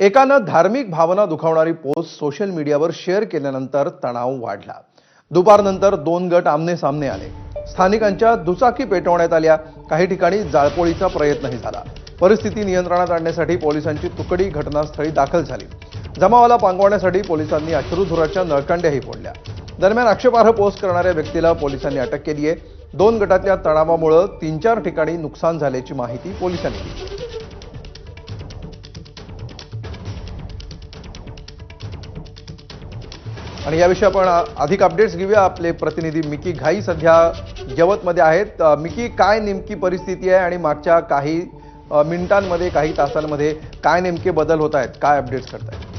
एकानं धार्मिक भावना दुखावणारी पोस्ट सोशल मीडियावर शेअर केल्यानंतर तणाव वाढला. दुपारनंतर दोन गट आमने सामने आले. स्थानिकांच्या दुचाकी पेटवण्यात आल्या. काही ठिकाणी जाळपोळीचा प्रयत्नही झाला. परिस्थिती नियंत्रणात आणण्यासाठी पोलिसांची तुकडी घटनास्थळी दाखल झाली. जमावाला पांगवण्यासाठी पोलिसांनी अश्रुधुराच्या नळकांड्याही फोडल्या. दरम्यान आक्षेपार्ह पोस्ट करणाऱ्या व्यक्तीला पोलिसांनी अटक केली आहे दोन गटातल्या तणावामुळे तीन चार ठिकाणी नुकसान झाल्याची माहिती पोलिसांनी दिली. आणि याविषयी आपण अधिक अपडेट्स घेऊया. आपले प्रतिनिधी मिकी घाई सध्या यवतमध्ये आहेत. मिकी काय नेमकी परिस्थिती आहे आणि मागच्या काही मिनिटांमध्ये काही तासांमध्ये काय नेमके बदल होत आहेत? काय अपडेट्स करतायत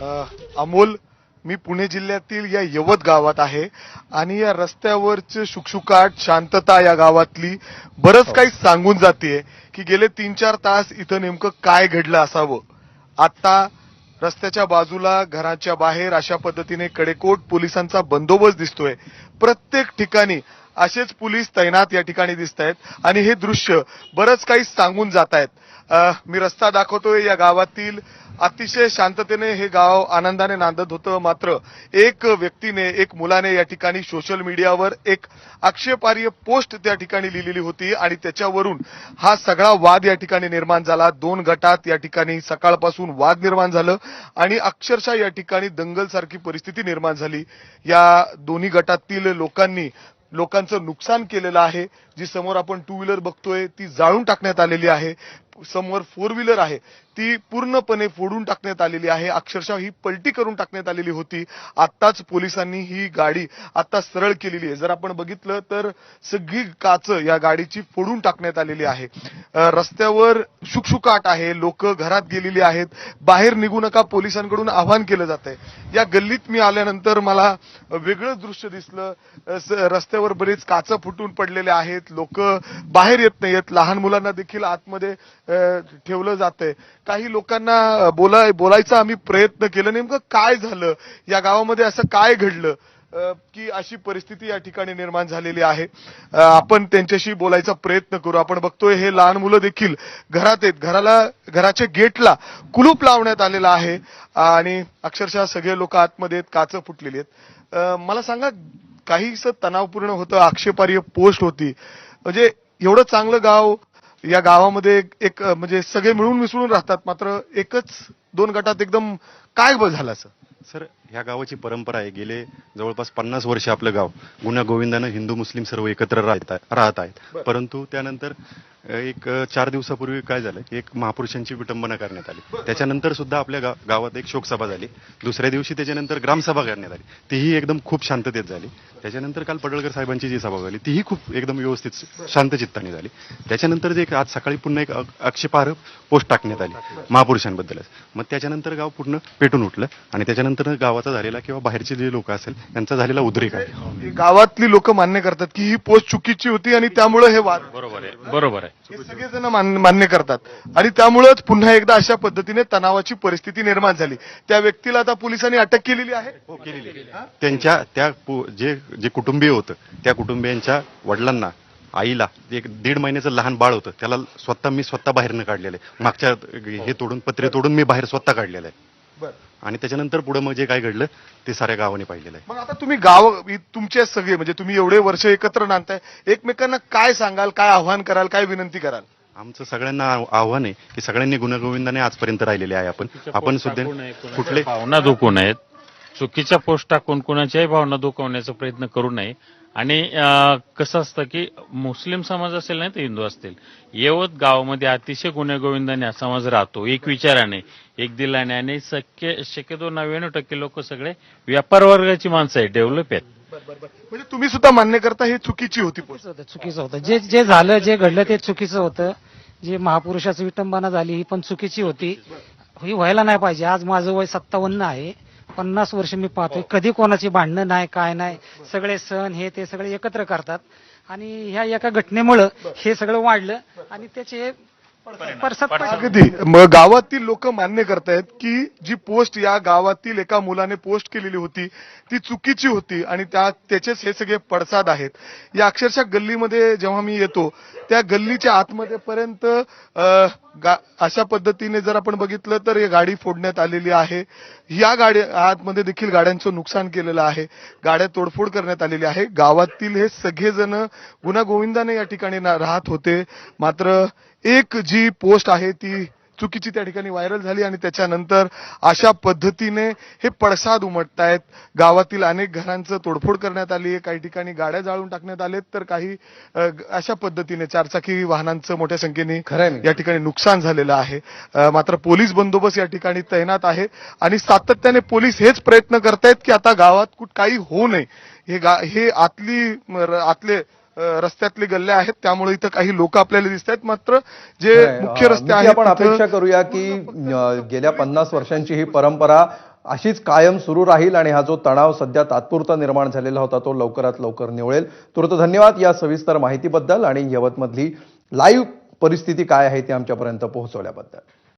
अ, अमोल मी पुणे जिल्ह्यातील या यवत गावात आहे आणि या रस्त्यावरचे शुकशुकाट शांतता या गावातली बरंच काही सांगून जाते की गेले तीन चार तास इथं नेमकं काय घडलं असावं. आता रस्त्याच्या बाजूला घराच्या बाहेर अशा पद्धतीने कडेकोट पोलिसांचा बंदोबस्त दिसतोय. प्रत्येक ठिकाणी असेच पोलीस तैनात या ठिकाणी दिसत आहेत आणि हे दृश्य बरंच काही सांगून जात आहेत मी रस्ता दाखवतोय या गावातील अतिशय शांततेने हे गाव आनंदाने नांदत होतं. मात्र एक व्यक्तीने एक मुलाने या ठिकाणी सोशल मीडियावर एक आक्षेपार्ह पोस्ट त्या ठिकाणी लिहिलेली होती आणि त्याच्यावरून हा सगळा वाद या ठिकाणी निर्माण झाला. दोन गटात या ठिकाणी सकाळपासून वाद निर्माण झालं आणि अक्षरशः या ठिकाणी दंगलसारखी परिस्थिती निर्माण झाली. या दोन्ही गटातील लोकांनी लोकांचं नुकसान केलेलं आहे. जी समोर आपण टू व्हीलर बघतोय ती जाळून टाकण्यात आलेली आहे. समोर फोर व्हीलर आहे. ती पूर्णपणे फोडून टाकण्यात आलेली आहे. अक्षरशः ही पलटी करून टाकण्यात आलेली होती. आत्ताच पोलिसांनी ही गाडी आता सरळ केलेली आहे. जर आपण बघितलं तर सगळी काच या गाडीची फोडून टाकण्यात आलेली आहे. रस्त्यावर शुकशुकाट आहे. लोक घरात गेलेली आहेत. बाहेर निघू नका. पोलिसांकडून आवाहन केलं जात आहे. या गल्लीत मी आल्यानंतर मला वेगळं दृश्य दिसलं. रस्त्यावर बरेच काच फुटून पडलेले आहेत. लोक बाहेर येत नाहीयेत. लहान मुलांना देखील आतमध्ये ठेवलं जातंय. काही लोकांना बोलाय बोलायचा आम्ही प्रयत्न केलं. नेमकं काय झालं? या गावामध्ये असं काय घडलं? की अशी परिस्थिती या ठिकाणी निर्माण झालेली आहे. आपण त्यांच्याशी बोलायचा प्रयत्न करू. आपण बघतोय हे लहान मुलं देखील घरात आहेत. घराला घराच्या गेटला कुलूप लावण्यात आलेला आहे. आणि अक्षरशः सगळे लोक आतमध्ये आहेत काच फुटलेली आहेत. मला सांगा काहीस तणावपूर्ण होतं आक्षेपार्ह पोस्ट होती. म्हणजे एवढं चांगलं गाव या गावामध्ये एक- म्हणजे सगळे मिळून मिसळून राहतात. मात्र एकच दोन गटात एकदम काय ब- झालं असं. सर ह्या गावाची परंपरा आहे. गेले जवळपास पन्नास वर्ष आपलं गाव गुन्हा गोविंदानं हिंदू मुस्लिम सर्व एकत्र राहत राहत आहेत. परंतु त्यानंतर एक चार दिवसापूर्वी काय झालं? की एक महापुरुषांची विटंबना करण्यात आली. त्याच्यानंतर सुद्धा आपल्या गा- गावात एक शोकसभा झाली. दुसऱ्या दिवशी त्याच्यानंतर ग्रामसभा करण्यात आली. तीही एकदम खूप शांततेत झाली. त्याच्यानंतर काल पडळकर साहेबांची जी सभा झाली तीही खूप एकदम व्यवस्थित शांत चित्ताने झाली. त्याच्यानंतर जे एक आज सकाळी पुन्हा एक आक्षेपार्ह पोस्ट टाकण्यात आली महापुरुषांबद्दलच. मग त्याच्यानंतर गाव पूर्ण पेटून उठलं आणि त्याच्यानंतर गावाचा झालेला किंवा बाहेरचे जे लोक असेल त्यांचा झालेला उद्रेक आहे. गावातली लोक मान्य करतात की ही पोस्ट चुकीची होती आणि त्यामुळे हे वाद. बरोबर आहे बरोबर आहे. हे सगळेजण मान- मान्य करतात. आणि त्यामुळेच पुन्हा एकदा अशा पद्धतीने तणावाची परिस्थिती निर्माण झाली. त्या व्यक्तीला आता पोलिसांनी अटक केलेली आहे? त्यांच्या त्या पु- जे जे कुटुंबीय होतं त्या कुटुंबियांच्या वडिलांना आईला एक दीड महिन्याचं लहान बाळ होतं त्याला स्वतः मी स्वतः बाहेरनं काढलेलं आहे. मागच्या हे तोडून पत्रे तोडून मी बाहेर स्वतः काढलेलं आहे. आणि त्याच्यानंतर पुढे मग जे काय घडलं ते साऱ्या गावाने पाहिलेलं आहे. मग आता तुम्ही गाव तुमचे सगळे म्हणजे तुम्ही एवढे वर्ष एकत्र नांदताय एकमेकांना काय सांगाल काय आव्हान कराल काय विनंती कराल? आमचं सगळ्यांना आव- आव्हान आहे की सगळ्यांनी गुणगोविंदाने आजपर्यंत राहिलेले आहे आपण. आपण सुद्धा कुठले भावना दुखू नयेत. चुकीच्या पोस्ट टाकून कुणाच्याही भावना दुखवण्याचा प्रयत्न करू नये. आणि कसं असतं की मुस्लिम समाज असेल नाही तर हिंदू असतील. यवत गावामध्ये अतिशय गुन्हेगोविंदाने हा समाज राहतो. एक विचाराने एक दिलाने. आणि शक्य शक्यतो नव्याण्णव टक्के लोक सगळे व्यापार वर्गाची माणसं आहेत डेव्हलप आहेत. म्हणजे तुम्ही सुद्धा मान्य करता ही चुकीची होती पोस्ट. चुकीचं होतं चुकीचं होतं. जे जे झालं जे घडलं ते चुकीचं होतं. जे महापुरुषाची विटंबना झाली ही पण चुकीची होती. ही व्हायला नाही पाहिजे. आज माझं वय सत्तावन्न आहे. पन्नास वर्ष मी पाहतोय. कधी कोणाची भांडणं नाही काय नाही. सगळे सण हे ते सगळे एकत्र करतात. आणि ह्या एका घटनेमुळं हे सगळं वाढलं. आणि त्याचे. अगदी. मग गावातील लोक मान्य करतायत की जी पोस्ट या गावातील एका मुलाने पोस्ट केलेली होती ती चुकीची होती आणि त्या त्याचेच हे सगळे पडसाद आहेत. या अक्षरशः गल्लीमध्ये जेव्हा मी येतो त्या गल्लीच्या आतमध्ये पर्यंत अशा पद्धतीने जर आपण बघितलं तर ही गाडी फोडण्यात आलेली आहे. या गाडी आतमध्ये देखील गाड्यांचं नुकसान केलेलं आहे. गाड्या तोडफोड करण्यात आलेली आहे. गावातील हे सगळेजण गुन्हा गोविंदाने या ठिकाणी राहत होते. मात्र एक जी पोस्ट आहे ती चुकीची त्या ठिकाणी व्हायरल झाली आणि त्याच्यानंतर अशा पद्धतीने हे पडसाद उमटतायत. गावातील अनेक घरांचं तोडफोड करण्यात आली आहे काही ठिकाणी गाड्या जाळून टाकण्यात आलेत तर काही अशा पद्धतीने चारचाकी वाहनांचं मोठ्या संख्येने. या ठिकाणी नुकसान झालेलं आहे. मात्र पोलीस बंदोबस्त या ठिकाणी तैनात आहे आणि सातत्याने पोलीस हेच प्रयत्न करतायत की आता गावात कुठ काही होऊ नये. हे गा हे आतली आतले रस्त्यातले गल्ले आहेत त्यामुळे इथं काही लोक आपल्याला दिसत आहेत मात्र जे. मुख्य रस्ते आहेत आपण अपेक्षा करूया की गेल्या पन्नास वर्षांची ही परंपरा अशीच कायम सुरू राहील आणि हा जो तणाव सध्या तात्पुरता निर्माण झालेला होता तो लवकरात लवकर निवळेल तुर्त धन्यवाद या सविस्तर माहितीबद्दल आणि यवतमधली लाईव्ह परिस्थिती काय आहे ती आमच्यापर्यंत पोहोचवल्याबद्दल